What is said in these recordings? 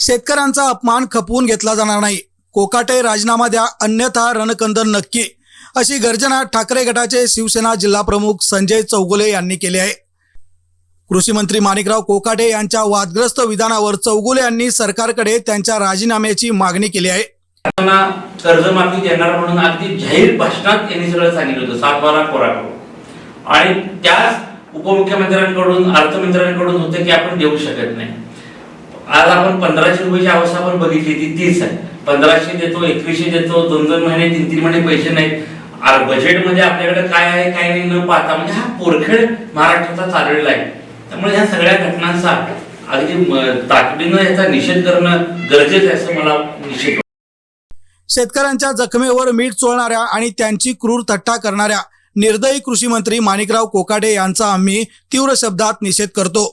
शेतकऱ्यांचा अपमान खपवून घेतला जाणार नाही. कोकाटे राजीनामा द्या अन्यथा रणकंदन नक्की. अशी गर्जना ठाकरे गटाचे शिवसेना जिल्हाप्रमुख संजय चौगुले यांनी केली आहे. कृषी मंत्री माणिकराव कोकाटे यांच्या वादग्रस्त विधानावर चौगुले यांनी सरकारकडे त्यांच्या राजीनाम्याची मागणी केली आहे. त्यांना कर्जमाफी देणार म्हणून अगदी जाहीर भाषणात यांनी सगळं सांगितलं होतं सात बारा कोरा आणि त्याच उपमुख्यमंत्र्यांकडून अर्थमंत्र्यांकडून होते की आपण देऊ शकत नाही. आज आपण पंधराशे रुपयाची अवस्था आपण बघितली ती तीच आहे. पंधराशे देतो एकवीसशे देतो दोन दोन महिने तीन तीन महिने पैसे नाहीत. बजेटमध्ये आपल्याकडे काय आहे काय नाही न पाहता म्हणजे हा पोरखेड महाराष्ट्राचा चाललेला आहे. त्यामुळे ह्या सगळ्या घटनांचा अगदी म- तातडीनं याचा निषेध करणं गरजेचं आहे असं मला निषेध शेतकऱ्यांच्या जखमेवर मीठ चोळणाऱ्या आणि त्यांची क्रूर थट्टा करणाऱ्या निर्दयी कृषी मंत्री माणिकराव कोकाटे यांचा आम्ही तीव्र शब्दात निषेध करतो.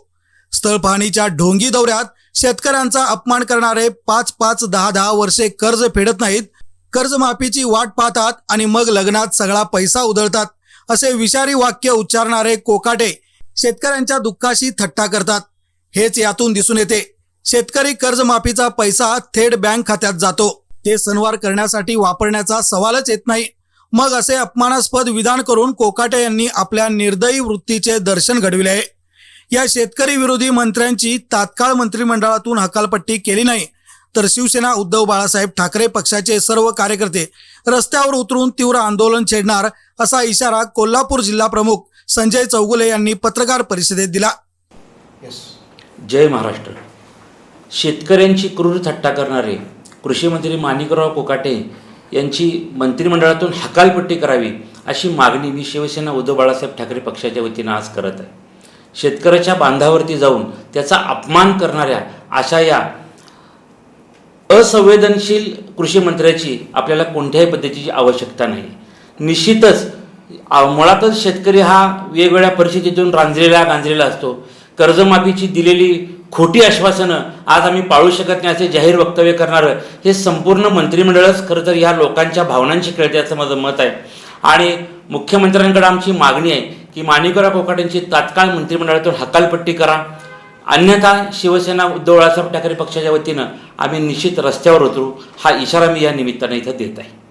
स्थळ पाहणीच्या ढोंगी दौऱ्यात शेतकऱ्यांचा अपमान करणारे पाच पाच दहा दहा वर्षे कर्ज फेडत नाहीत. कर्जमाफीची वाट पाहतात आणि मग लग्नात सगळा पैसा उधळतात असे विषारी वाक्य उच्चारणारे कोकाटे शेतकऱ्यांच्या दुःखाशी थट्टा करतात. हेच यातून दिसून येते. शेतकरी कर्जमाफीचा पैसा थेट बँक खात्यात जातो. ते सणवार करण्यासाठी वापरण्याचा सवालच येत नाही. मग असे अपमानास्पद विधान करून कोकाटे यांनी आपल्या निर्दयी वृत्तीचे दर्शन घडविले आहे. या शेतकरी विरोधी मंत्र्यांची तात्काळ मंत्रिमंडळातून हकालपट्टी केली नाही. तर शिवसेना उद्धव बाळासाहेब ठाकरे पक्षाचे सर्व कार्यकर्ते रस्त्यावर उतरून तीव्र आंदोलन छेडणार असा इशारा कोल्हापूर जिल्हा प्रमुख संजय चौगुले यांनी पत्रकार परिषदेत दिला. जय महाराष्ट्र. शेतकऱ्यांची क्रूर थट्टा करणारे कृषी मंत्री माणिकराव कोकाटे यांची मंत्रिमंडळातून हकालपट्टी करावी अशी मागणी मी शिवसेना उद्धव बाळासाहेब ठाकरे पक्षाच्या वतीनं आज करत आहे. शेतकऱ्याच्या बांधावरती जाऊन त्याचा अपमान करणाऱ्या अशा या असंवेदनशील कृषी मंत्र्याची आपल्याला कोणत्याही पद्धतीची आवश्यकता नाही. निश्चितच मुळातच शेतकरी हा वेगवेगळ्या परिस्थितीतून रांजलेला गांजलेला असतो. कर्जमाफीची दिलेली खोटी आश्वासनं आज आम्ही पाळू शकत नाही असे जाहीर वक्तव्य करणारं हे संपूर्ण मंत्रिमंडळच खरं तर ह्या लोकांच्या भावनांशी खेळते असं माझं मत आहे. आणि मुख्यमंत्र्यांकडे आमची मागणी आहे की माणिकराव कोकाटेंची तात्काळ मंत्रिमंडळातून हकालपट्टी करा. अन्यथा शिवसेना उद्धव बाळासाहेब ठाकरे पक्षाच्या वतीनं आम्ही निश्चित रस्त्यावर उतरू. हा इशारा मी या निमित्तानं इथं देत आहे.